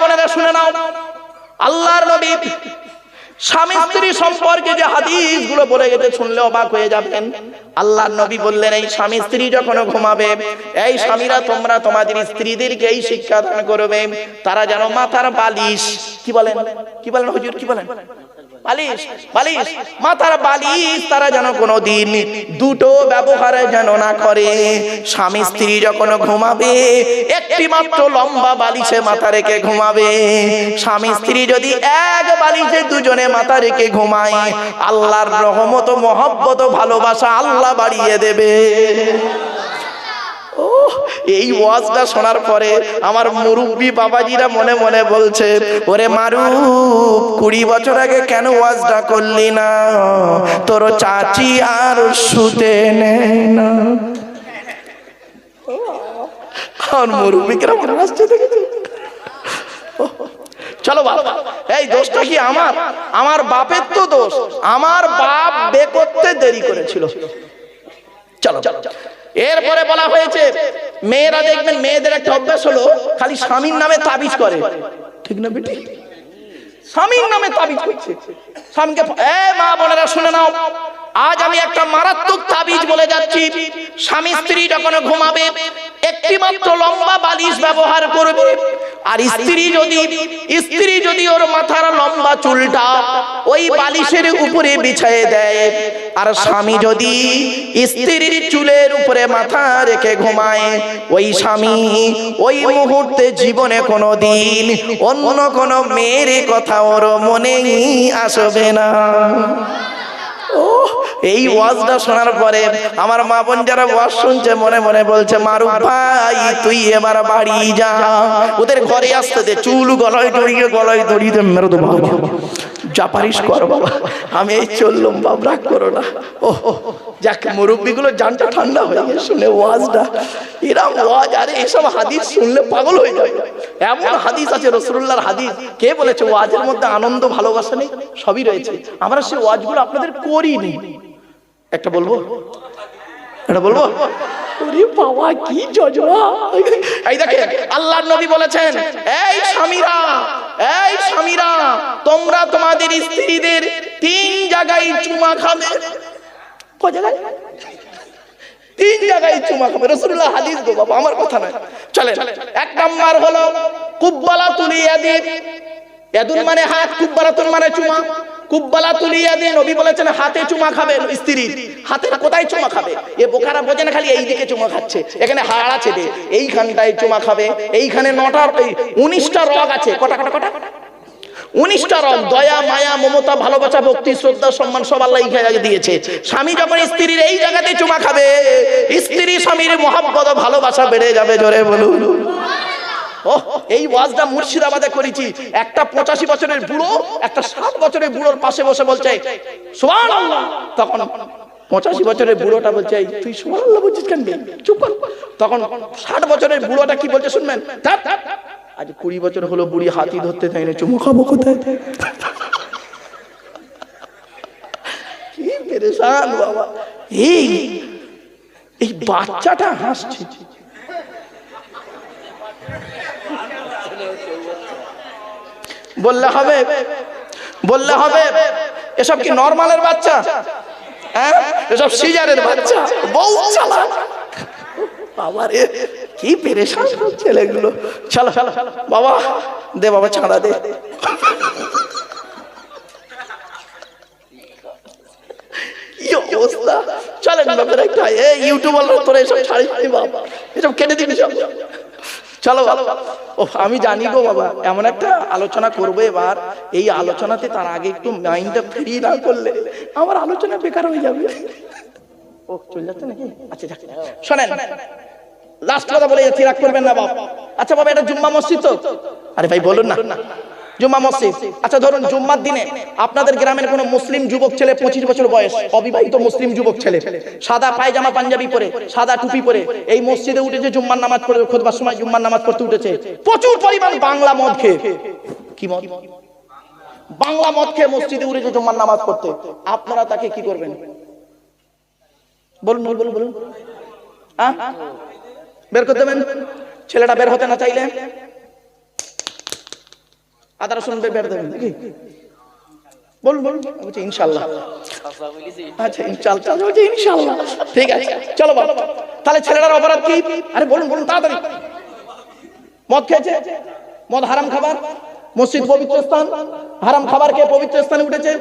বোনেরা শুনে নাও। আল্লাহর নবী স্বামী স্ত্রী সম্পর্কে যে হাদিসগুলো বলে গেছে শুনলে অবাক হয়ে যাবেন। আল্লাহ নবী বললেন, এই স্বামী স্ত্রী যখন ঘুমাবে, এই স্বামীরা তোমরা তোমাদের স্ত্রীদেরকে এই শিক্ষা দান করবে। তারা যেন মাথার বালিশ কি বলেন? কি বলেন হুজুর? কি বলেন? মাথার বালিশ তারা যেন কোনো দিন দুটো ব্যবহার যেন না করে। স্বামী স্ত্রী যখন ঘুমাবে, একটি মাত্র লম্বা বালিশে মাথা রেখে ঘুমাবে। স্বামী স্ত্রী যদি এক বালিশে দুজনে মাথা রেখে ঘুমায়, আল্লাহর রহমত মহব্বত ভালোবাসা আল্লাহ বাড়িয়ে দেবে। এই ওয়াজটা শোনার পরে আমার মুরব্বী বাবাজিরা মনে মনে বলছে, ওরে মারু কুড়ি বছর আগে কেন ওয়াজটা করলি না? তোর চাচি আর শুতে নেয় না। আর মুরব্বীকে মনে আসছে দেখেছ? চলো বাবা, এই দোষটা কি আমার? আমার বাপের তো দোষ। আমার বাপ বে করতে দেরি করেছিল। চলো চলো। এরপরে বলা হয়েছে, মেয়েরা দেখবেন মেয়েদের একটা অভ্যাস হলো, খালি স্বামীর নামে তাবিজ করে। ঠিক না বেটি? স্বামীর নামে তাবিজ করছে। স্বামীকে এ মা বোনেরা শুনে নাও। আজ আমি একটা মারাত্মক তাবিজ বলে যাচ্ছি। স্বামী স্ত্রী যখন ঘুমাবে, একটি মাত্র লম্বা বালিশ ব্যবহার করবে। আর স্ত্রী যদি স্ত্রী যদি ওর মাথার লম্বা চুলটা ওই বালিশের উপরে বিছায়ে দেয়, আর স্বামী যদি স্ত্রীর চুলের উপরে মাথা রেখে ঘুমায়, ওই স্বামী ওই মুহূর্তে জীবনে কোনো দিন অন্য কোনো মেয়ের কথা ওর মনেই আসবে না। ও এই ওয়াজটা শোনার পরে আমার মা বোন যারা ওয়াজ শুনছে মনে মনে বলছে মারু ভাই তুই এবার বাড়ি যা। ওদের ঘরে আসতে দে চুল গলায় জড়িয়ে গলায় জড়িয়ে মেরে যা পারিস কর বাবা। আমি এই চললাম বাপ রাগ করো না। ও যাক মুরব্বীগুলো জানটা ঠান্ডা হয়ে গেছে শুনে ওয়াজটা। এরা ওয়াজ আরে এসব হাদিস শুনলে পাগল হয়ে যাবে। এমন হাদিস আছে রসুল্লাহর হাদিস। কে বলেছে ওয়াজের মধ্যে আনন্দ ভালোবাসা নেই? সবই রয়েছে। আমরা সেই ওয়াজগুলো আপনাদের করিনি। একটা বলব? এটা বলব? ওরে বাবা কি জজবা এই দেখেন আল্লাহর নবী বলেছেন এই স্বামীরা এই স্বামীরা তোমরা তোমাদের স্ত্রীদের তিন জায়গায় চুমা খাবে। জায়গায়? তিন জায়গায় চুমা খাবে। রসুল্লাহ হাদিস গো বাবা আমার কথা নয়। চলে এক নাম্বার হলো কুব্বালা তুলিয়া এদুন মানে হাত কুব্বালাতুন মানে চুমা। কুব্বালা তুলিয়া দিয়ে নবী বলেছেন, হাতে চুমা খাবে স্ত্রী। হাতে কোথায় চুমা খাবে? এ বোকারা বোঝে না, খালি এই দিকে চুমা খাচ্ছে। এখানে হাড় আছে দে এইখানটায় চুমা খাবে, এইখানে নটার উনিশটা রগ আছে। কটা কটা কটা? উনিশটা রং দয়া, মায়া, মমতা, ভালোবাসা, ভক্তি, শ্রদ্ধা, সম্মান, সব আল্লাহ জায়গায় দিয়েছে। স্বামী যখন স্ত্রীর এই জায়গাতে চুমা খাবে, স্ত্রী স্বামীর মহাব্বত, ভালোবাসা বেড়ে যাবে, জোরে বলুন। ও এই ওয়াজটা মুর্শিদাবাদে করেছি। একটা পঁচাশি বছরের বুড়ো একটা ষাট বছরের বুড়োর পাশে বসে বলছে তখন পঁচাশি বছরের বুড়োটা বলছে "এই, তুই সুবহানাল্লাহ বলছিস কেন? চুপ কর। তখন ষাট বছরের বুড়োটা কি বলছে শুনবেন। আজ কুড়ি বছর হলো বুড়ি হাতি ধরতে চাই না চুমু খাব কোথায়? কি পেরেশান বাবা। এই এই বাচ্চাটা হাসছে। বললে হবে। বললে হবে। এসব কি নর্মালের বাচ্চা? হ্যাঁ? এসব সিজারের বাচ্চা। বউ বাবা রে কি ছেলেগুলো। বাবা, দে বাবা দে। এসব বাবা। এসব কেটে দিবি চলো ও আমি জানি গো বাবা, এমন একটা আলোচনা করব এবার। এই আলোচনাতে তার আগে একটু মাইন্ডটা ফ্রি না করলে আমার আলোচনা বেকার হয়ে যাবে। ও চলে যাচ্ছে নাকি? আচ্ছা। শোনেন লাস্ট কথা বলে যাচ্ছি রাগ করবেন না বাবা আচ্ছা বাবা, এটা জুম্মা মসজিদ তো? আরে ভাই, বলুন না। জুম্মা মসজিদ। আচ্ছা ধরুন জুম্মার দিনে আপনাদের গ্রামের কোনো মুসলিম যুবক ছেলে পঁচিশ বছর বয়স, অবিবাহিত মুসলিম যুবক ছেলে, সাদা পায়জামা, পাঞ্জাবি পরে, সাদা টুপি পরে, এই মসজিদে উঠেছে জুম্মার নামাজ পড়ে, খোদবার সময় জুম্মার নামাজ পড়তে উঠেছে, প্রচুর পরিমাণ বাংলা মদ খেয়ে। কি মদ? বাংলা মদ খেয়ে মসজিদে উঠেছে জুম্মার নামাজ পড়তে, আপনারা তাকে কি করবেন? বলুন বলুন বলুন বের করতে ছেলেটা বের হতে না চাইলে? বের দেবেন, নাকি? স্থান? উঠেছে?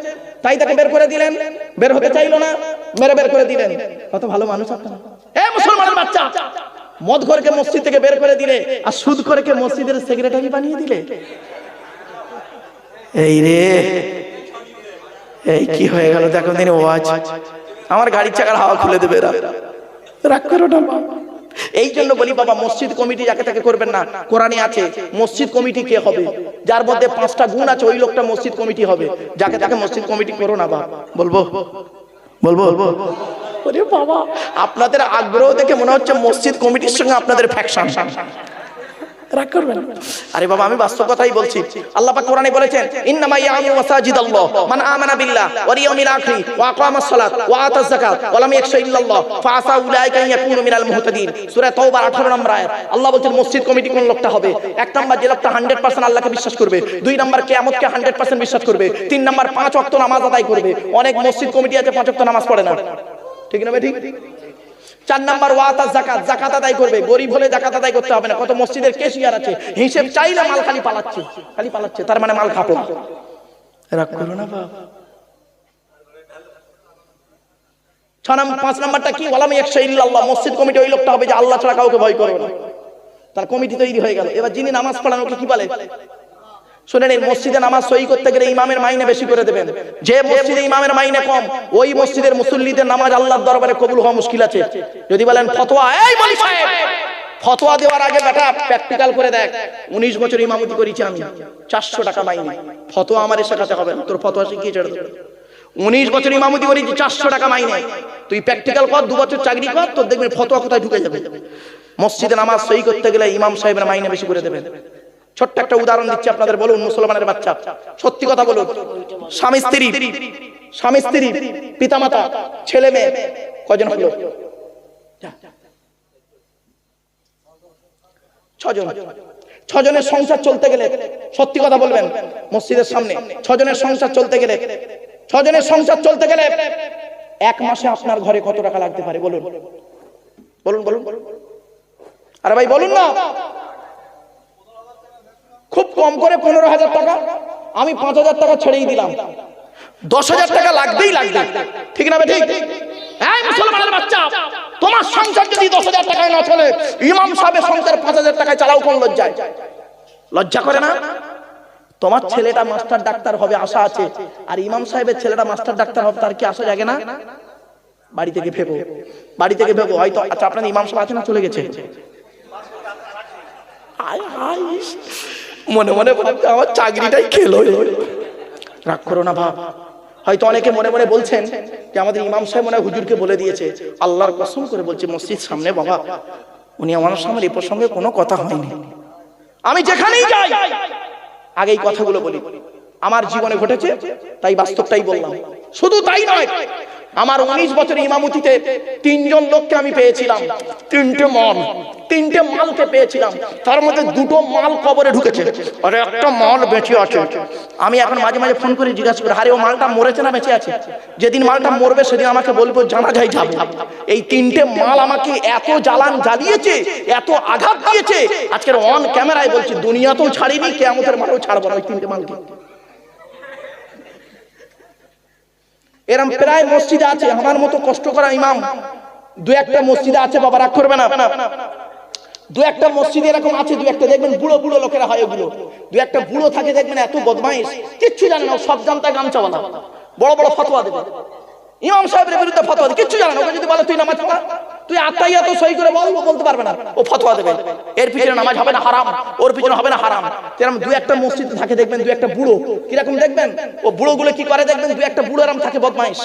তাই তাকে বের করে দিলেন? বের হতে চাইলো না? মেরে বের করে দিলেন? কত ভালো মানুষ আপনারা। বাচ্চা! মদ ঘরকে মসজিদ থেকে বের করে দিলে আর সুদ করে মসজিদের সেক্রেটারি বানিয়ে দিলে? এই রে। এই কি হয়ে গেল? দেখো দিন ওয়াজ। আমার গাড়ির চাকার হাওয়া খুলে দেবে এরা। রাগ করো না। এই জন্য বলি বাবা, মসজিদ কমিটি যাকে তাকে করবেন না। কোরআনে আছে, মসজিদ কমিটি কে হবে? যার মধ্যে পাঁচটা গুণ আছে, ওই লোকটা মসজিদ কমিটি হবে। যাকে তাকে মসজিদ কমিটি করো না বাবা বলব? বলব? বলব ওরে বাবা, আপনাদের আগ্রহ দেখে মনে হচ্ছে মসজিদ কমিটির সঙ্গে আপনাদের ফ্যাকশন রাগ করবেন আরে বাবা, আমি বাস্তব কথাই বলছি। আল্লাহ পাক কোরআনে বলেছেন, ইন্নামা ইয়ামুরু মাসাজিদাল্লাহ, মান আমানা বিল্লাহ, ওয়াল ইয়াউমিল আখির, ওয়া আকামাস সালাত ওয়া আতাজ যাকাত, ওয়া লাম ইয়াখশা ইল্লাল্লাহ ফাআসা উলাইকা আন ইয়াকুনু মিনাল মুহতাদিন। সূরা তাওবার 18 নম্বর আয়াত। আল্লাহ বলছেন, মসজিদ কমিটি কোন লোকটা হবে? এক নাম্বার যে লোকটা 100% আল্লাহকে বিশ্বাস করবে, দুই নাম্বার কিয়ামতকে 100% বিশ্বাস করবে, তিন নাম্বার পাঁচ ওয়াক্ত নামাজ আদায় করবে। অনেক মসজিদ কমিটি আছে, পাঁচ ওয়াক্ত নামাজ পড়ে না। ঠিক না ভাই, ঠিক? চার নাম্বার ওয়াতা জাকাত জাকাত আদায় করবে। গরিব হলে জাকাত আদায় করতে হবে না। কত মসজিদের কেশিয়ার আছে। হিসেব চাইলে মাল খালি পালাচ্ছে। খালি পালাচ্ছে। তার মানে মাল খাপো রাগ করো না বাবা ছ নাম্বার পাঁচ নাম্বারটা কি? ওয়ালাম একশো ইল্লাল্লাহ। মসজিদ কমিটি ওই লোকটা হবে যে আল্লাহ ছাড়া কাউকে ভয় করবে না। তার কমিটি তৈরি হয়ে গেল। এবার যিনি নামাজ পড়ান ওকে কি বলে? শুনে নিন মসজিদে নামাজ সই করতে গেলে ইমামের মাইনে বেশি করে দেবেন। যে মসজিদে ইমামের মাইনে কম, ওই মসজিদের মুসল্লিদের নামাজ আল্লাহর দরবারে কবুল হওয়া মুশকিল আছে। যদি বলেন, ফতোয়া, এই সাহেব, ফতোয়া দেওয়ার আগে বেটা প্র্যাকটিক্যাল করে দেখ। উনিশ বছর ইমামতি করেছি আমি, চারশো টাকা মাইনে। ফতোয়া আমার শেখাতে হবে তোর ফতোয়া শিখিয়ে ছেড়ে দেবে। উনিশ বছর ইমামতি করেছি, চারশো টাকা মাইনে। তুই প্র্যাকটিক্যাল কর, দু বছর চাকরি কর, তোর দেখবি ফতোয়া কোথায় ঢুকে যাবে। মসজিদে নামাজ সই করতে গেলে ইমাম সাহেবের মাইনে বেশি করে দেবেন। ছোট্ট একটা উদাহরণ দিচ্ছি আপনাদের বলুন, মুসলমানের বাচ্চা। সত্যি কথা বলুন। স্বামী, স্ত্রী। স্বামী, স্ত্রী, পিতামাতা, ছেলে মেয়ে, কজন হলো? ছজন। ছজনের সংসার চলতে গেলে, সত্যি কথা বলবেন, মসজিদের সামনে, ছজনের সংসার চলতে গেলে, ছজনের সংসার চলতে গেলে এক মাসে আপনার ঘরে কত টাকা লাগতে পারে বলুন? বলুন বলুন। আরে ভাই, বলুন না। কম করে পনেরো হাজার টাকা, আমি পাঁচ হাজার টাকা ছেড়েই দিলাম। দশ হাজার টাকা লাগবেই লাগবে। ঠিক না ঠিক? মুসলমানের বাচ্চা, তোমার সংসার যদি দশ হাজার টাকায় না চলে, ইমাম সাহেবের সংসার পাঁচ হাজার টাকায় চালাও কোন লজ্জায়? লজ্জা করে না? তোমার ছেলেটা মাস্টার ডাক্তার হবে, আশা আছে। আর ইমাম সাহেবের ছেলেটা মাস্টার ডাক্তার হবে, তার কি আশা জাগে না? বাড়ি থেকে ভেবো। বাড়ি থেকে ভেবো। হয়তো আচ্ছা আপনার ইমাম সাহেব আছে না? চলে গেছে। আয় হায় মনে মনে আমার চাকরিটাই খেলো। রাগ করো না ভাব হয়তো অনেকে মনে মনে বলছেন যে আমাদের ইমাম সাহেব মনে হুজুরকে বলে দিয়েছে। আল্লাহর কসম করে বলছে, মসজিদ সামনে বাবা, উনি আমার সামনে এই প্রসঙ্গে কোনো কথা হয়নি। আমি যেখানেই যাই, আগে এই কথাগুলো বলি। আমার জীবনে ঘটেছে, তাই বাস্তবটাই বললাম। শুধু তাই নয় আমার উনিশ বছর ইমামতিতে তিনজন লোককে আমি পেয়েছিলাম। তিনটে মাল। তিনটে মালকে পেয়েছিলাম। তার মধ্যে দুটো মাল কবরে ঢুকেছে। আর একটা মাল বেঁচে আছে। আমি এখন মাঝে মাঝে ফোন করে জিজ্ঞাসা করি, আরে, ও মালটা মরেছে না বেঁচে আছে? যেদিন মালটা মরবে, সেদিন আমাকে বলব, জানা যায় যাবে। এই তিনটে মাল আমাকে এত জ্বালান জ্বালিয়েছে, এত আঘাত দিয়েছে। আজকের অন ক্যামেরায় বলছি, দুনিয়াতেও ছাড়িনি কেমতের মালেও ছাড়বো না। ওই তিনটে মালকে। এরম প্রায় মসজিদে আছে, আমার মতো কষ্ট করা ইমাম। দু একটা মসজিদে আছে, বাবা, রাগ করবে না। দু একটা মসজিদে এরকম আছে, দু একটা, দেখবেন বুড়ো বুড়ো লোকেরা হয় ওগুলো দু একটা বুড়ো থাকে, দেখবেন এত বদমাইশ। কিচ্ছু জানে না সব জানতা গামছাওয়ালা বড় বড় ফতোয়া দেবে। ইমাম সাহেবের বিরুদ্ধে ফতোয়া কিচ্ছু জানে না। ওকে যদি বলে, তুই নামাজ পড়া? তুই আত্মাইয়া তো সই করে বল বলতে পারবে না। ও ফতোয়া দেবে। এর পিছনে নামাজ হবে না হারাম। ওর পিছনে হবে না হারাম। যেরকম দু একটা মসজিদ থাকে, দেখবেন দু একটা বুড়ো। কীরকম দেখবেন? ও বুড়ো গুলো কি করে দেখবেন? দু একটা বুড়ো এরম থাকে বদমাইশ।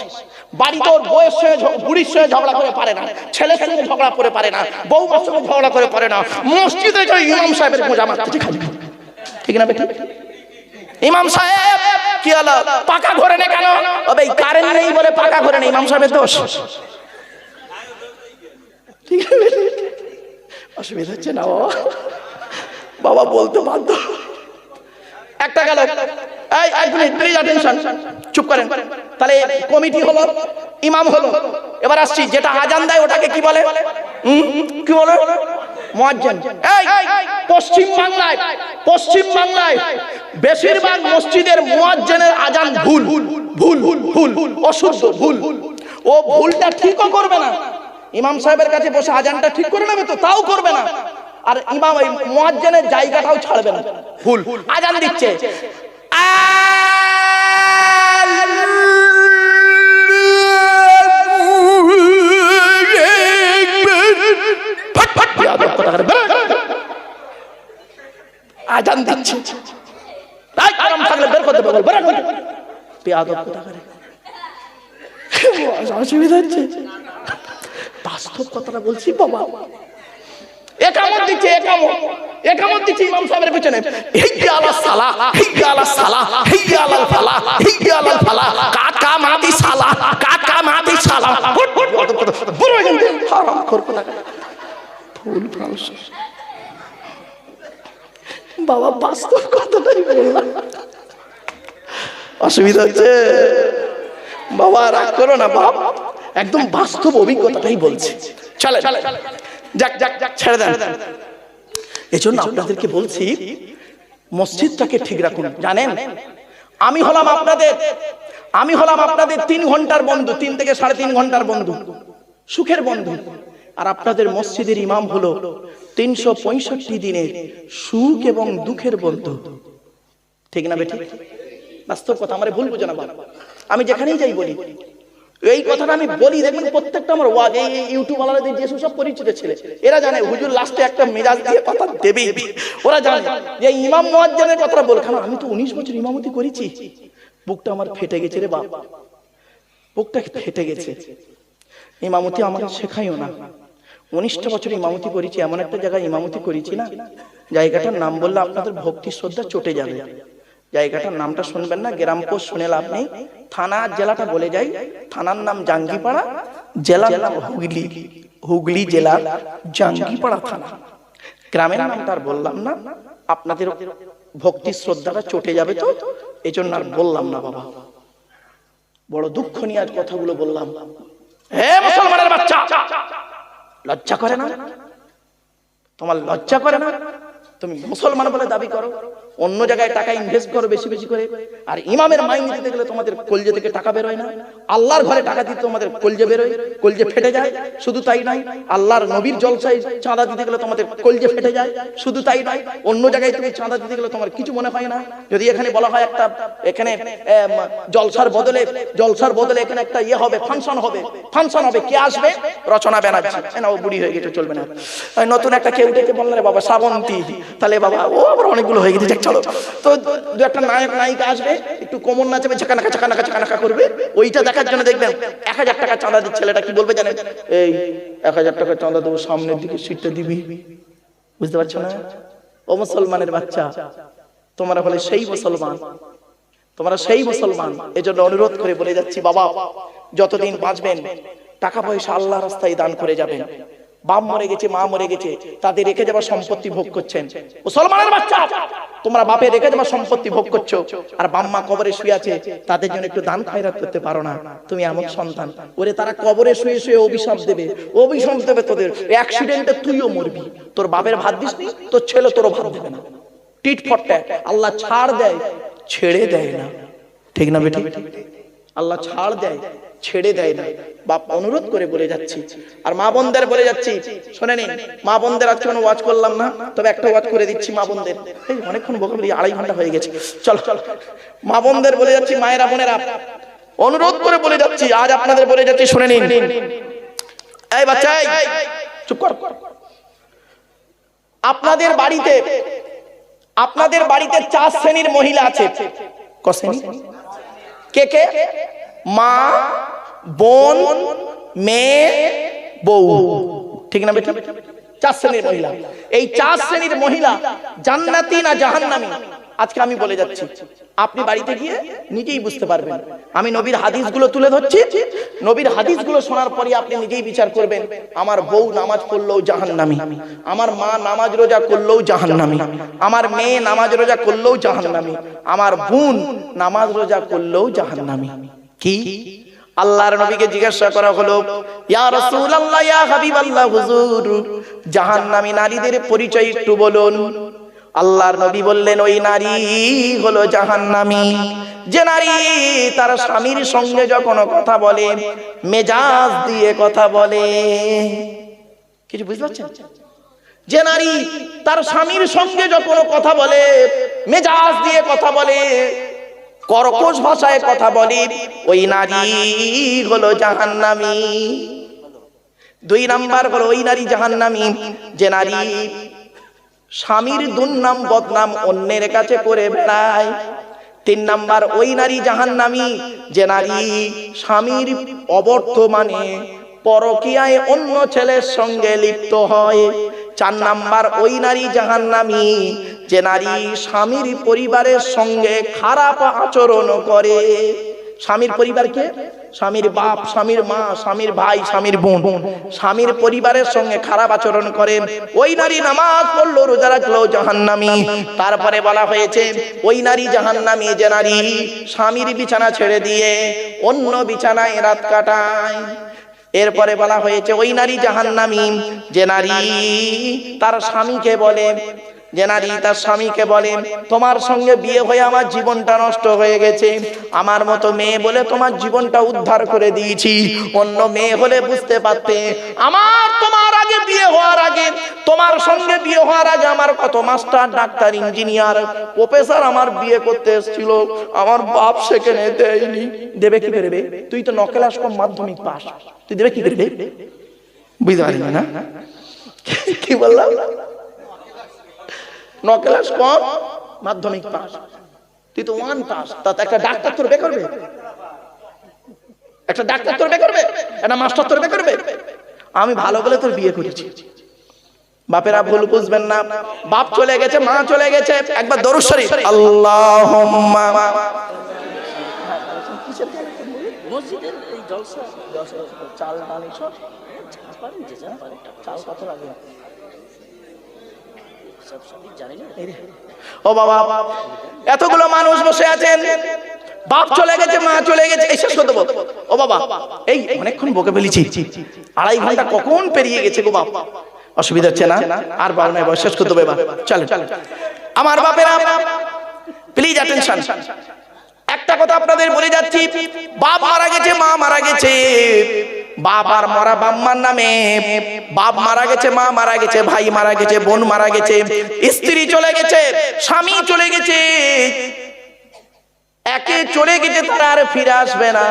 বাড়িতে ওর বউয়ের সঙ্গে বুড়ির সঙ্গে ঝগড়া করে পারে না। ছেলের সঙ্গে ঝগড়া করে পারে না। বউমার সঙ্গে ঝগড়া করে পারে না। মসজিদে ইমাম সাহেবের মোজা মারতে খালি ঠিক না বেটা? ইমাম সাহেব! কি হলো? পাকা ঘরে নেই কেন? কারেন্ট নেই বলে পাকা ঘরে নেই ইমাম সাহেবের দোষ। ঠিক আছে অসুবিধা হচ্ছে না বাবা বাবা বলতে বাধ্য। একটা গেল। এই এক মিনিট প্লিজ অ্যাটেনশন চুপ করেন। তাহলে কমিটি হলো ইমাম হলো। এবার আসছি যেটা আজান দেয় ওটাকে কি বলে? কি বলে? ভুল ভুল ভুল ভুল। ও ভুলটা ঠিকও করবে না। ইমাম সাহেবের কাছে বসে আজানটা ঠিক করে নেবে তো, তাও করবে না। আর ইমাম জায়গাটাও ছাড়বে না। ভুল। আজান দিচ্ছে। ফট বিয়াদব কোথাকার। অসুবিধা হচ্ছে। বাস্তব কথাটা বলছি, বাবা। একামত সালা সালা বাবা বাস্তব কথাটাই বললাম অসুবিধা হচ্ছে। বাবা, রাগ করো না, বাপ। একদম বাস্তব অভিজ্ঞতাটাই বলছে। চলে যাক যাক যাক, ছেড়ে দেন। জন্য আপনাদেরকে বলছি, মসজিদটাকে ঠিক রাখুন। জানেন? আমি হলাম আপনাদের, আমি হলাম আপনাদের তিন ঘণ্টার বন্ধু, তিন থেকে সাড়ে তিন ঘণ্টার বন্ধু, সুখের বন্ধু। আর আপনাদের মসজিদের ইমাম হলো তিনশো পঁয়ষট্টি দিনের সুখ এবং দুঃখের বন্ধু। ঠিক না বেঠিক? বাস্তব কথা, আমার ভুল বুঝো না আমি যেখানেই যাই বলি। এই কথাটা আমি বলি, দেখবেন প্রত্যেকটা আমার ওয়াজ, এই ইউটিউব আলাদা যে সব পরিচিত ছেলে, এরা জানে, হুজুর লাস্টে একটা মেজাজ দিয়ে কথা দেবেই। ওরা জানে যে ইমাম মুয়াজ্জিনের কথাটা বল কারণ আমি তো উনিশ বছর ইমামতি করেছি। বুকটা আমার ফেটে গেছে রে বাপ। বুকটা ফেটে গেছে। ইমামতি আমাকে শেখাইও না। উনিশটা বছর ইমামতি করেছি, এমন একটা জায়গায় ইমামতি করেছি না। জায়গাটার নাম বললে আপনাদের ভক্তি শ্রদ্ধা চটে যাবে। জায়গাটার নামটা শুনবেন না গ্রাম পোস্ট শুনে লাভ নেই। থানা, জেলাটা বলে যাই। থানার নাম জাঙ্গিপাড়া জেলার নাম হুগলি। হুগলি জেলার জাঙ্গিপাড়া থানা। গ্রামের নামটা আর বললাম না। আপনাদের ভক্তি শ্রদ্ধাটা চটে যাবে তো এই জন্য আর বললাম না বাবা। বড় দুঃখ নিয়ে আজ কথাগুলো বললাম। হে মুসলমানের বাচ্চা! লজ্জা করে না? তোমার লজ্জা করে না? তুমি মুসলমান বলে দাবি করো। অন্য জায়গায় টাকা ইনভেস্ট করো বেশি বেশি করে। আর ইমামের মাইনে দিতে গেলে তোমাদের কলজে থেকে টাকা বেরোয় না। আল্লাহর ঘরে টাকা দিতে তোমাদের কলজে বেরোয় কলজে ফেটে যায়, শুধু তাই নয়, আল্লাহর নবীর জলসায় চাঁদা দিতে গেলে তোমাদের কলজে ফেটে যায়, শুধু তাই নয়, অন্য জায়গায় তুমি চাঁদা দিতে গেলে তোমার কিছু মনে হয় না। যদি এখানে বলা হয় একটা, এখানে জলসার বদলে জলসার বদলে এখানে একটা ইয়ে হবে ফাংশন হবে। ফাংশন হবে, কে আসবে? রচনা এ না ও বুড়ি হয়ে গেছে, চলবে না। নতুন একটা কেউ ডেকে বললেন বাবা, শ্রাবন্তী। তাহলে বাবা, ও আবার অনেকগুলো হয়ে গেছে চলো। তো দু একটা নায়ক, নায়িকা আসবে, একটু কোমর নাচবে, ঝাঁকানাকা ঝাঁকানাকা ঝাঁকানাকা করবে। ওইটা দেখার জন্য দেখবেন এক হাজার টাকা চাঁদা দিচ্ছে ছেলেটা, কি বলবে জানেন? এই এক হাজার টাকা চাঁদা দেবো, সামনের দিকে সিটটা দিবি। বুঝতে পারছ না? ও মুসলমানের বাচ্চা। তোমরা বলে সেই মুসলমান। তোমরা সেই মুসলমান। এজন্য অনুরোধ করে বলে যাচ্ছি, বাবা, যতদিন বাঁচবেন, টাকা পয়সা আল্লাহ রাস্তায় দান করে যাবেন। বাপ মরে গেছে, মা মরে গেছে, তাদের রেখে যাওয়া সম্পত্তি ভোগ করছেন। মুসলমানের বাচ্চা, তোমরা বাপে রেখে যাওয়া সম্পত্তি ভোগ করছ, আর বাম্মা কবরে শুয়ে আছে, তাদের জন্য একটু দান খায়রাত করতে পারো না। তুমি এমন সন্তান, ওরে তারা কবরে শুয়ে শুয়ে অভিশাপ দেবে অভিশাপ দেবে তোদের অ্যাক্সিডেন্টে তুইও মরবি। তোর বাপের ভাত দিস তোর ছেলে তোরও ভাত দেবে না। টিট ফট্টা, আল্লাহ ছাড় দেয়, ছেড়ে দেয় না। ঠিক না বেটি? আল্লাহ ছাড় দেয়, ছেড়ে দেয় না। বাপ অনুরোধ করে বলে যাচ্ছি। আর মা বোনদের বলে যাচ্ছি, শোনে নিন মা বোনদের আজকে কোনো ওয়াজ করলাম না, তবে একটা ওয়াজ করে দিচ্ছি মা বোনদের। এই অনেকক্ষণ বকে বলি, আড়াই ঘণ্টা হয়ে গেছে। চলো চলো। মা বোনদের বলে যাচ্ছি, মায়েরা, বোনেরা, অনুরোধ করে বলে যাচ্ছি, আজ আপনাদের বলে যাচ্ছি, শুনে নিন এই বাচ্চা চুপ কর। আপনাদের বাড়িতে আপনাদের বাড়িতে চার শ্রেণির মহিলা আছে। ক শ্রেণি? কে কে? মা, বোন, মেয়ে, বউ। ঠিক না বেটা? চার শ্রেণির মহিলা। এই চার শ্রেণির মহিলা জান্নাতি না জাহান্নামী? আজকে আমি বলে যাচ্ছি। আপনি বাড়িতে গিয়ে নিজেই বুঝতে পারবেন। আমি নবীর হাদিসগুলো তুলে ধরছি। নবীর হাদিসগুলো শোনার পরে আপনি নিজেই বিচার করবেন। আমার বউ নামাজ পড়লেও জাহান্নামী। আমার মা নামাজ রোজা করলেও জাহান্নামী। আমার মেয়ে নামাজ রোজা করলেও জাহান্নামী। আমার বোন নামাজ রোজা করলেও জাহান্নামী। কি? আল্লাহর নবীকে জিজ্ঞাসা করা হলো ইয়া রাসূলুল্লাহ ইয়া হাবিবাল্লাহ হুজুর। জাহান্নামী নারীদের পরিচয় একটু বলুন। আল্লাহর নবী বললেন, ওই নারী হলো জাহান্নামী। যে নারী তার স্বামীর সঙ্গে যখন কথা বলে, মেজাজ দিয়ে কথা বলে। কিছু বুঝতে পারছেন? যে নারী তার স্বামীর সঙ্গে যখন কথা বলে, মেজাজ দিয়ে কথা বলে, কর্কশ ভাষায় কথা বলে, ওই নারী হলো জাহান্নামী। দুই নাম্বার হলো ওই নারী জাহান্নামী। যে নারী স্বামীর দুর্নাম বদনাম অন্যের কাছে করে বেড়ায়। তিন নাম্বার, ওই নারী জাহান্নামী, যে নারী স্বামীর অবর্তমানে পরকিয়ায় অন্য ছেলের সঙ্গে লিপ্ত হয়। চার নাম্বার, ওই নারী জাহান্নামী, যে নারী স্বামীর পরিবারের সঙ্গে খারাপ আচরণ করে। স্বামীর পরিবারকে স্বামীর বাপ, স্বামীর মা, স্বামীর ভাই, স্বামীর বোন। স্বামীর পরিবারের সঙ্গে খারাপ আচরণ করে ওই নারী নামাজ পড়ল, রোজা রাখল জাহান্নামী। তারপরে বলা হয়েছে, ওই নারী জাহান্নামী যে নারী স্বামীর বিছানা ছেড়ে দিয়ে অন্য বিছানায় রাত কাটায়। এরপরে বলা হয়েছে, ওই নারী জাহান্নামী যে নারী তার স্বামীকে বলে যে নারী তার স্বামীকে বলে তোমার সঙ্গে বিয়ে হয়ে আমার জীবনটা নষ্ট হয়ে গেছে। আমার মতো মেয়ে বলে তোমার জীবনটা উদ্ধার করে দিয়েছি। অন্য মেয়ে হলে বুঝতে পারতে, আমার তোমার আগে বিয়ে হওয়ার আগে, তোমার সঙ্গে বিয়ে হওয়ার আগে আমার কত মাস্টার, ডাক্তার, ইঞ্জিনিয়ার, প্রফেসর আমার বিয়ে করতে এসেছিল। আমার বাপ সেখানে দেয়নি। দেবে কি করবে তুই তো নকেলাস কম মাধ্যমিক পাস। তুই দেবে কি করবে বুঝতে পারলি না? কি বললাম? ন ক্লাস কম মাধ্যমিক পাস তুই তো ওয়ান পাস তাতে একটা ডাক্তার তোর বে করবে? একটা ডাক্তার তোর বে করবে? একটা মাস্টার তোর বে করবে? আমি ভালো বলে তোর বিয়ে করেছি। বাপেরা ভুল বুঝবেন না। বাপ চলে গেছে, মা চলে গেছে। একবার দরুদ শরীফ। আল্লাহুম্মা। মসজিদের এই জলসা চাল পানি সব পারেন যে যা পারেন চাল কত লাগে ও বাবা, এতগুলো মানুষ বসে আছেন। বাপ চলে গেছে, মা চলে গেছে, এই শেষ করে দেবো ও বাবা, এই অনেকক্ষণ বকে ফেলেছি। আড়াই ঘণ্টা কখন পেরিয়ে গেছে গো বাপ? অসুবিধা হচ্ছে না? আর বাবা নয় শেষ করে দেবো এবার। চলে আমার বাপেরা প্লিজ অ্যাটেনশন একটা কথা আপনাদের বলে যাচ্ছি, বাপ মারা গেছে, মা মারা গেছে। বাপ আর মরা বাম্মার নামে বাপ মারা গেছে, মা মারা গেছে, ভাই মারা গেছে, বোন মারা গেছে, স্ত্রী চলে গেছে, স্বামী চলে গেছে। একে চলে গেছে, তারা আর ফিরে আসবে না।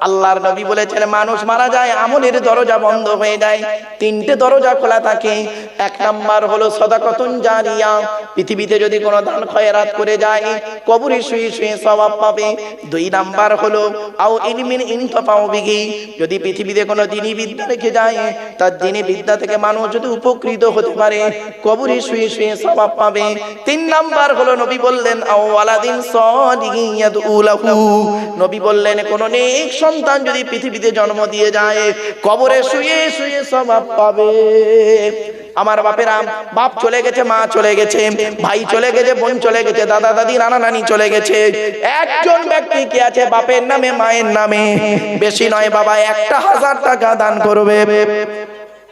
আল্লাহর নবী বলেছেন, মানুষ মারা যায়, আমলের দরজা বন্ধ হয়ে যায়। তিনটে দরজা খোলা থাকে। এক নাম্বার হলো সদাকতুন জারিয়া। পৃথিবীতে যদি কোনো দান খয়রাত করে যায়, কবরে শুয়ে শুয়ে সওয়াব পাবে। দুই নাম্বার হলো, আও ইলমিন ইনতাফাউ বিহি। যদি পৃথিবীতে কোনো দিনী বিদ্যা রেখে যায়, তার দিনী বিদ্যা থেকে মানুষ যদি উপকৃত হতে পারে, কবরে শুয়ে শুয়ে সওয়াব পাবে। তিন নাম্বার হলো, নবী বললেন, আও ওয়ালাদিন সলিহিন ইয়াদউলাহু নবী বললেন, কোন নেক সন্তান যদি পৃথিবীতে জন্ম দিয়ে যায়, কবরে শুয়ে শুয়ে স্বভাব পাবে। আমার বাপেরা, বাপ চলে গেছে, মা চলে গেছে, ভাই চলে গেছে, বোন চলে গেছে, দাদা, দাদি, নানা, নানি চলে গেছে। একজন ব্যক্তি কি আছে বাপের নামে, মায়ের নামে? বেশি নয় বাবা, একটা হাজার টাকা দান করবে।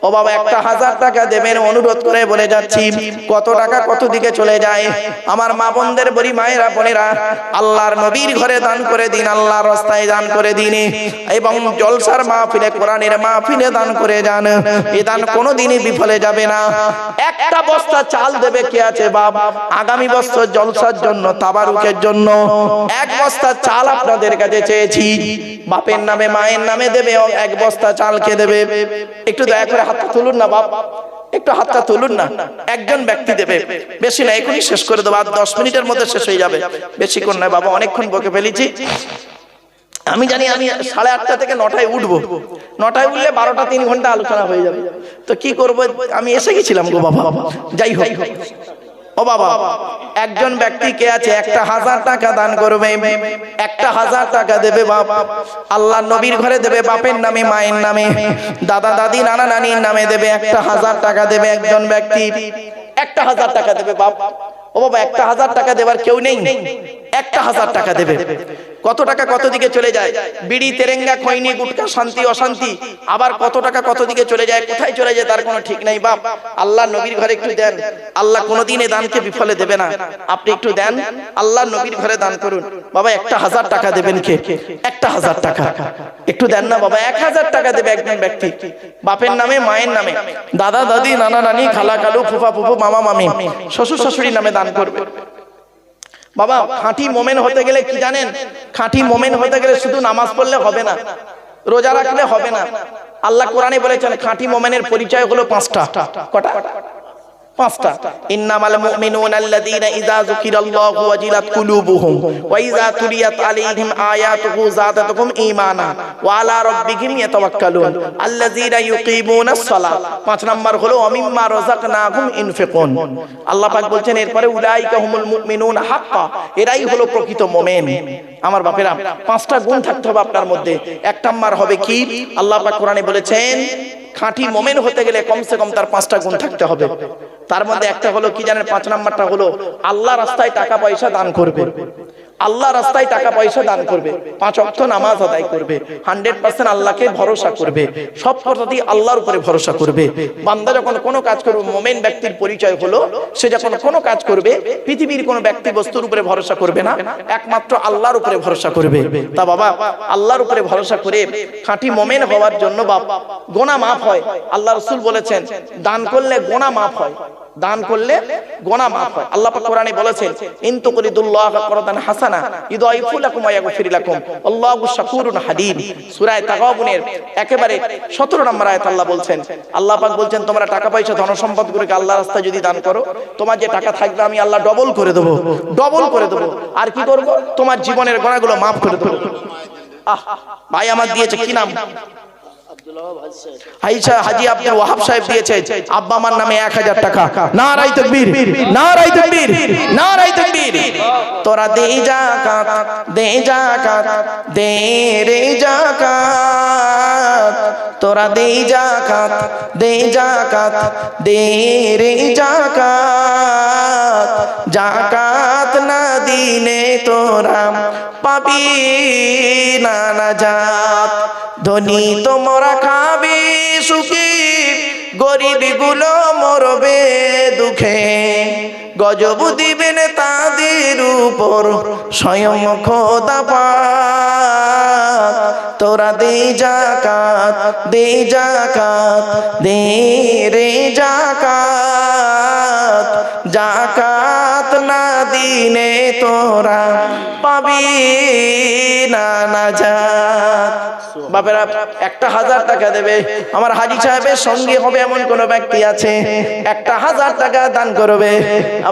ও বাবা, একটা হাজার টাকা দেবেন অনুরোধ করে বলে যাচ্ছি। কত টাকা কত দিকে চলে যায়? আমার মা বোনদের বলি, মায়েরা, বোনেরা, আল্লাহর নবীর ঘরে দান করে দিন, আল্লাহর রাস্তায় দান করে দিন। এবং জলসার মাহফিলে, কোরআনের মাহফিলে দান করে যান। এ দান কোনোদিনই বিফলে যাবে না। একটা বস্তা চাল দেবে কে আছে, বাপ? আগামী বছর জলসার জন্য, তাবারুকের জন্য। এক বস্তা চাল আপনাদের কাছে চেয়েছি। বাপের নামে, মায়ের নামে দেবে, এক বস্তা চাল চালকে দেবে? একটু দয়া করে হাতটা তুলুন না, বাপ। একটু হাতটা তুলুন না। একজন ব্যক্তি দেবে। বেশি না, এখনই শেষ করে দেবো। আর দশ মিনিটের মধ্যে শেষ হয়ে যাবে। বেশিক্ষণ নয় বাবা, অনেকক্ষণ বকে ফেলেছি। আমি জানি আমি সাড়ে আটটা থেকে নটায় উঠবো। নটায় উঠলে বারোটা তিন ঘণ্টা আলোচনা হয়ে যাবে। তো কি করব? আমি এসে গেছিলাম গো, বাবা। যাই হোক। ও বাবা, একজন ব্যক্তি কে আছে, একটা হাজার টাকা দান করবে, একটা হাজার টাকা দেবে বাপ। আল্লাহ নবীর ঘরে দেবে, বাপের নামে, মায়ের নামে, দাদা, দাদি, নানা, নানির নামে দেবে, একটা হাজার টাকা দেবে একজন ব্যক্তি। একটা হাজার টাকা দেবে বাপ। ও বাবা, একটা হাজার টাকা দেবার কেউ নেই। একটা হাজার টাকা দেবে। কত টাকা কত দিকে চলে যায়? বিড়ি, তেরেঙ্গা, খৈনি, গুটকা, শান্তি, অশান্তি। আবার কত টাকা কত দিকে চলে যায়, কোথায় চলে যায় তার কোনো ঠিক নাই বাপ। আল্লাহ নবীর ঘরে একটু দেন। আল্লাহ কোনোদিন এ দানকে বিফলে দেবে না। আপনি একটু দেন। আল্লাহ নবীর ঘরে দান করুন। বাবা, একটা হাজার টাকা দেবেন কে? একটা হাজার টাকা। একটু দেন না বাবা, এক হাজার টাকা দেবে একজন ব্যক্তি। বাপের নামে, মায়ের নামে। দাদা, দাদি, নানা, নানি, খালা, কালু, ফুফা, ফুফু, মামা, মামি। শ্বশুর শাশুড়ির নামে দান করবে। বাবা, খাঁটি মোমেন হতে গেলে কি জানেন? খাঁটি মোমেন হতে গেলে শুধু নামাজ পড়লে হবে না, রোজা রাখলে হবে না। আল্লাহ কোরআনে বলেছেন, খাঁটি মোমেনের পরিচয় হলো পাঁচটা। কটা? পাঁচটা। বলছেন, এরপরে এরাই হলো প্রকৃত মুমিন। আমার বাপেরা, পাঁচটা গুণ থাকতে হবে আপনার মধ্যে। এক নাম্বার হবে কি? আল্লাহ কোরআনে বলেছেন, খাঁটি মোমেন হতে গেলে কমসে কম তার পাঁচটা গুণ থাকতে হবে। তার মধ্যে একটা হলো কি জানেন? পাঁচ নাম্বারটা হলো, আল্লাহ রাস্তায় টাকা পয়সা দান করবে। আল্লাহ রাস্তায় টাকা পয়সা দান করবে, পাঁচ অর্থ নামাজ আদায় করবে হান্ড্রেড পার্সেন্ট আল্লাহকে ভরসা করবে, সব কথাতেই আল্লাহর উপরে ভরসা করবে। বান্দা যখন কোনো কাজ করবে, মোমেন ব্যক্তির পরিচয় হলো, সে যখন কোনো কাজ করবে, পৃথিবীর কোনো ব্যক্তি বস্তুর উপরে ভরসা করবে না, একমাত্র আল্লাহর উপরে ভরসা করবে। তা বাবা, আল্লাহর উপরে ভরসা করে খাঁটি মোমেন হওয়ার জন্য বাপ, গোনা মাফ হয়। আল্লাহ রসুল বলেছেন, দান করলে গোনা মাফ হয়। দান করলে গোনা মাফ হয়। আল্লাহ পাক কোরআনে বলেছেন, ইন তুকরিদুল্লাহ করদান হাসানা ইদাইফু লাকুম ওয়া ইয়াগফির লাকুম। আল্লাহু শাকুরুন হালিম সূরা তাগাবুনের একেবারে 17 নম্বর আয়াত আল্লাহ বলছেন, আল্লাহ পাক বলছেন, তোমরা টাকা পয়সা ধন সম্পদ করে আল্লাহর রাস্তায় যদি দান করো, তোমার যে টাকা থাকবে, আমি আল্লাহ ডবল করে দেবো, ডবল করে দেবো। আর কি করব? তোমার জীবনের গোনাগুলো মাফ করে দেবো। আহ, ভাই আমার দিয়েছে কি নাম? আব্দুল্লাহ হাজি আব্দুল ওয়াহাব সাহেব দিয়েছে আব্বা আমার নামে এক হাজার টাকা। নারাই তকবীর নারাই তকবীর নারাই তকবীর। তোরা দে জাকাত দে জাকাত দে রে জাকাত তোরা দে জাকাত দে জাকাত, দে রে জাকাত। জাকাত না দিনে তোরা পাবি না না জাত ধনী তোমরা খাবে, সুখী গরিবগুলো মরবে দুঃখে। গজব দিবেন তাদের উপর, স্বয়ং খোদা পাক। তোরা দে জাকাত দে জাকাত দে রে জাকাত জাকাত না দিনে তোরা পাবি না না জাত বাপেরা, একটা হাজার টাকা দেবে। আমার হাজি সাহেবের সঙ্গে হবে এমন কোন ব্যক্তি আছে? একটা হাজার টাকা দান করবে।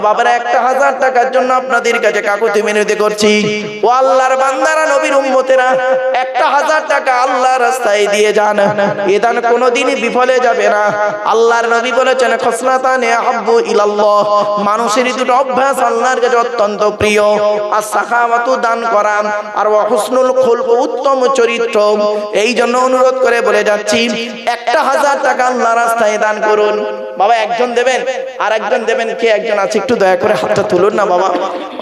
বাবারা একটা হাজার টাকার জন্য আপনাদের কাছে কাকুতি মিনতি করছি। ও আল্লাহর বান্দারা, নবীর উম্মতেরা, একটা হাজার টাকা আল্লাহ রাস্তায় দিয়ে যান। এ দান কোনোদিনই বিফলে যাবে না। আল্লাহর নবী বলেছেন খসলাতানে আব্বু ইলাল্লাহ। মানুষের দুটো অভ্যাস আল্লাহর কাছে অত্যন্ত প্রিয়। আর সাখাওয়াতু দান করা আর হুসনুল খুলক উত্তম চরিত্র। এই জন্য অনুরোধ করে বলে যাচ্ছি, একটা হাজার টাকা আল্লাহ রাস্তায় দান করুন। বাবা, একজন দেবেন? আর একজন দেবেন? কে একজন আছে? একটু দয়া করে হাতটা তুলুন না বাবা।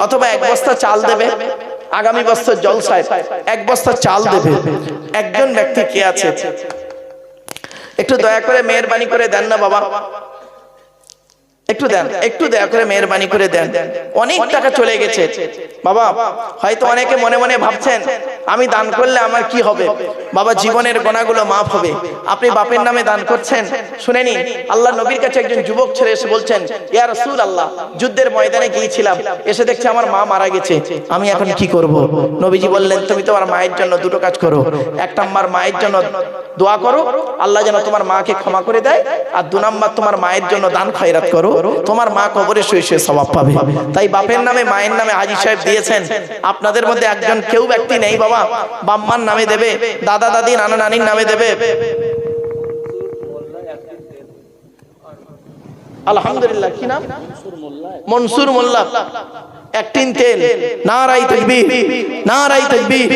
অথবা এক বস্তা চাল দেবে? আগামী এক বস্তা চাল দেবে। একজন ব্যক্তি কে আছে? একটু দয়া করে মেহরবানি করে দেন না বাবা। একটু দেন একটু দয়া করে মেহরবানি করে দেন। অনেক টাকা চলে গেছে। বাবা হয়তো অনেকে মনে মনে ভাবছেন আমি দান করলে আমার কি হবে? বাবা জীবনের গোনাগুলো মাফ হবে। আপনি বাপের নামে দান করছেন। শুনে নিন আল্লাহ নবীর কাছে একজন যুবক ছেড়ে এসে বলছেন ইয়া রাসূল আল্লাহ যুদ্ধের ময়দানে গিয়েছিলাম। এসে দেখছি আমার মা মারা গেছে। আমি এখন কি করব? নবীজি বললেন তুমি তোমার মায়ের জন্য দুটো কাজ করো। এক নাম্বার মায়ের জন্য দোয়া করো। আল্লাহ যেন তোমার মাকে ক্ষমা করে দেয় আর দু নাম্বার তোমার মায়ের জন্য দান খয়রাত করো তোমার মা কবরে শুয়ে শুয়ে স্বভাব পাবে। তাই বাপের নামে, মায়ের নামে হাজি সাহেব দিয়েছেন। আপনাদের মধ্যে একজন কেউ ব্যক্তি নেই বাবা। বাম্মার নামে দেবে, দাদা দাদি, নানা নানির নামে দেবে। আলহামদুলিল্লাহ, কি নাম? মনসুর মোল্লা। একটিন তেল। নারাই তকবীর নারাই তকবীর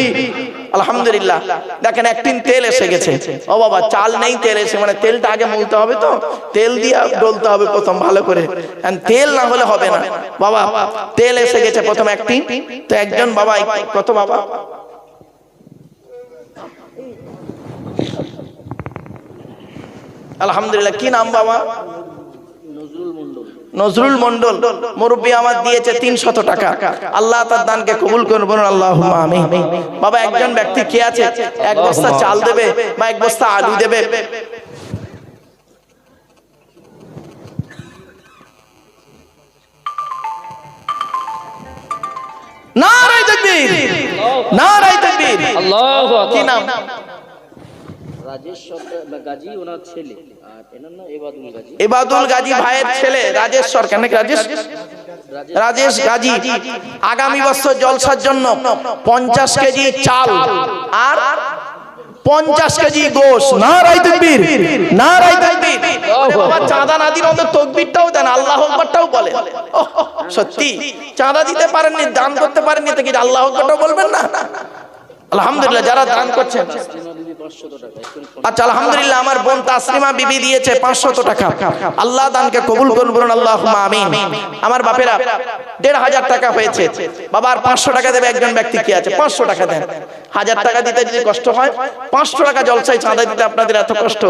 আলহামদুলিল্লাহ। দেখেন একটিন তেল এসে গেছে। ও বাবা, চাল নেই তেল এসে মানে তেলটা আগে মলতে হবে তো? তেল দিয়ে ডলতে হবে প্রথম ভালো করে। তেল না হলে হবে না। বাবা, তেল এসে গেছে প্রথম একটি তো একজন বাবা কত বাবা? আলহামদুলিল্লাহ, কি নাম বাবা? নজরুল মন্ডল মুরব্বী আমার দিয়েছে তিনশত টাকা। আল্লাহ তার দানকে কবুল করুন বলুন আল্লাহ আমি বাবা একজন ব্যক্তি কে আছে? এক বস্তা চাল দেবে বা এক বস্তা আলু দেবে? তাকবীর। নারাই তাকবীর। আল্লাহু কি নাম? এবাদুল গাজী। ভাইয়ের ছেলে রাজেশ রাজেশ? গাজী। আগামী বছর জলসার জন্য পঞ্চাশ কেজি চাল আর পঞ্চাশ কেজি গোশ। না রাই না বাবা, চাঁদা না অন্তত তকবীরটাও দেন, আল্লাহ বলে। সত্যি। চাঁদা দিতে পারেননি, দান করতে পারেননি, তো কি আল্লাহ বলবেন না? আলহামদুলিল্লাহ যারা দান করছেন বিবি এক্ষুনি ফোন আচ্ছা আলহামদুলিল্লাহ আমার বোন তাসলিমা বিবি দিয়েছে পাঁচশত টাকা। আল্লাহ দানকে কবুল করুন বলুন আল্লাহ আমিন। আমার বাপেরা দেড় হাজার টাকা হয়েছে। বাবার পাঁচশো টাকা দেবে একজন ব্যক্তি কি আছে? পাঁচশো টাকা দেন। হাজার টাকা দিতে যদি কষ্ট হয় পাঁচশো টাকা জলসাই চাঁদা দিতে আপনাদের এত কষ্ট?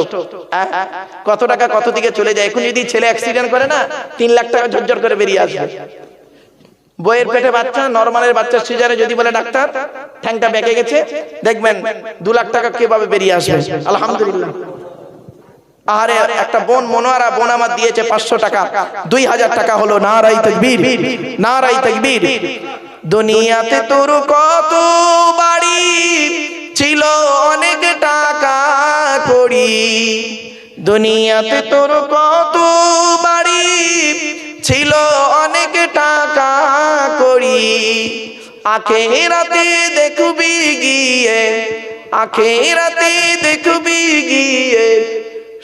কত টাকা কত দিকে চলে যায়? এখন যদি ছেলে অ্যাক্সিডেন্ট করে না তিন লাখ টাকা ঝরঝর করে বেরিয়ে আসবে। বইয়ের পেটে বাচ্চা, নরমালের বাচ্চা, সিজারে যদি বলে ডাক্তার, ঠ্যাংটা বেঁকে গেছে, দেখবেন দু লাখ টাকা কীভাবে বেরিয়ে আসবে? আলহামদুলিল্লাহ। আরে একটা বোন মনোয়ারা, বোন আমার দিয়েছে পাঁচশো টাকা। দুই হাজার টাকা হলো নারাই তকবীর। নারাই তকবীর। দুনিয়াতে তোর কত বাড়ি ছিল, অনেক টাকা করি দুনিয়াতে তোর কত বাড়ি ছিল অনেক টাকা করি। আখেরাতে দেখবি গিয়ে আখেরাতে দেখবি গিয়ে,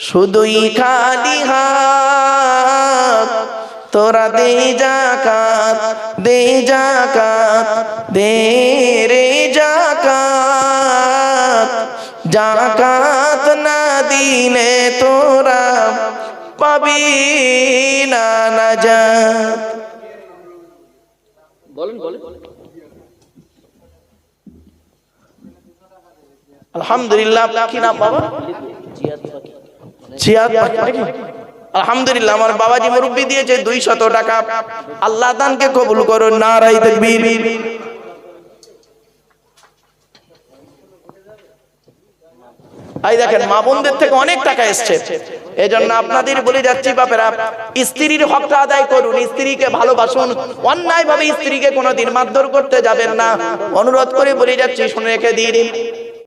শুধুই খালি হাত। তোরা দে জাকাত দে জাকাত, দে রে জাকাত। জাকাত না দিলে তোরা পাবি না নাজাত। বলেন বলেন। আলহামদুলিল্লাহ কি নাম বাবা? জিয়াদ পাখি জিয়াদ পাখি নাকি? আলহামদুলিল্লাহ আমার বাবাজি মুরব্বি দিয়েছে দুই শত টাকা। আল্লাহ দানকে কবুল করো তকবীর। এই দেখেন মা বোনদের থেকে অনেক টাকা এসছে। এই জন্য আপনাদের বলে যাচ্ছি, বাপেরা, স্ত্রীর হকটা আদায় করুন, স্ত্রীকে ভালোবাসুন অন্যায় ভাবে স্ত্রীকে কোনোদিন মারধর করতে যাবেন না। অনুরোধ করে বলে যাচ্ছি, শুনে রেখে দিন।